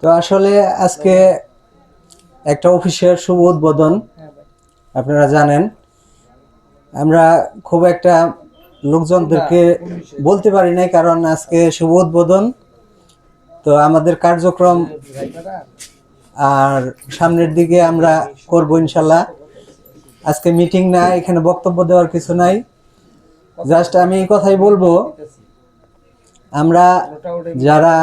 তো আসলে আজকে একটা অফিসের শুভ উদ্বোধন আপনারা জানেন। আমরা খুব একটা লোকজনদেরকে বলতে পারি নাই কারণ আজকে শুভ উদ্বোধন। তো আমাদের কার্যক্রম আর সামনের দিকে আমরা করব ইনশাল্লাহ। আজকে মিটিং না, এখানে বক্তব্য দেওয়ার কিছু নাই। জাস্ট আমি এই কথাই বলব, আমরা যারা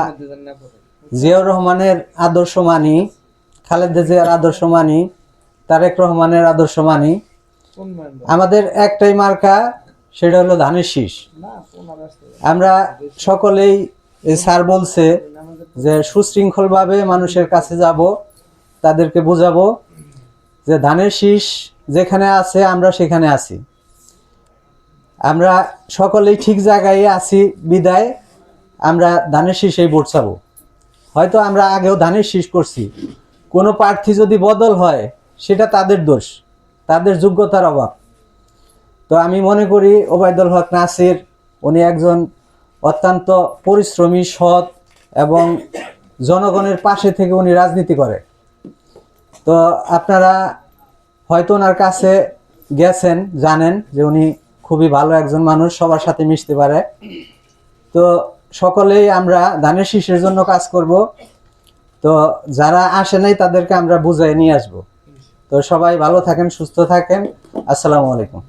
জিয়াউর রহমানের আদর্শ মানি খালেদা জিয়ার আদর্শ মানি তারেক রহমানের আদর্শ মানি। আমাদের একটাই মার্কা সেটা হলো ধানের শীষ। আমরা সকলেই এই স্যার বলছে যে সুশৃঙ্খলভাবে মানুষের কাছে যাব তাদেরকে বোঝাবো যে ধানের শীষ যেখানে আছে আমরা সেখানে আছি। আমরা সকলেই ঠিক জায়গায় আছি বিদায়। আমরা ধানের শীষেই ভোট চাবো। হয়তো আমরা আগেও ধানের শীষ করছি। কোনো প্রার্থী যদি বদল হয়, সেটা তাদের দোষ, তাদের যোগ্যতার অভাব। তো আমি মনে করি ওবায়দুল হক নাসির, উনি একজন অত্যন্ত পরিশ্রমী, সৎ এবং জনগণের পাশে থেকে উনি রাজনীতি করে। তো আপনারা হয়তো ওনার কাছে গেছেন, জানেন যে উনি খুবই ভালো একজন মানুষ, সবার সাথে মিশতে পারে। তো সকলেই আমরা ধানের শীষের জন্য কাজ করব। তো যারা আসে নাই, তাদেরকে আমরা বুঝাই নিয়ে আসব। তো সবাই ভালো থাকেন, সুস্থ থাকেন। আসসালামু আলাইকুম।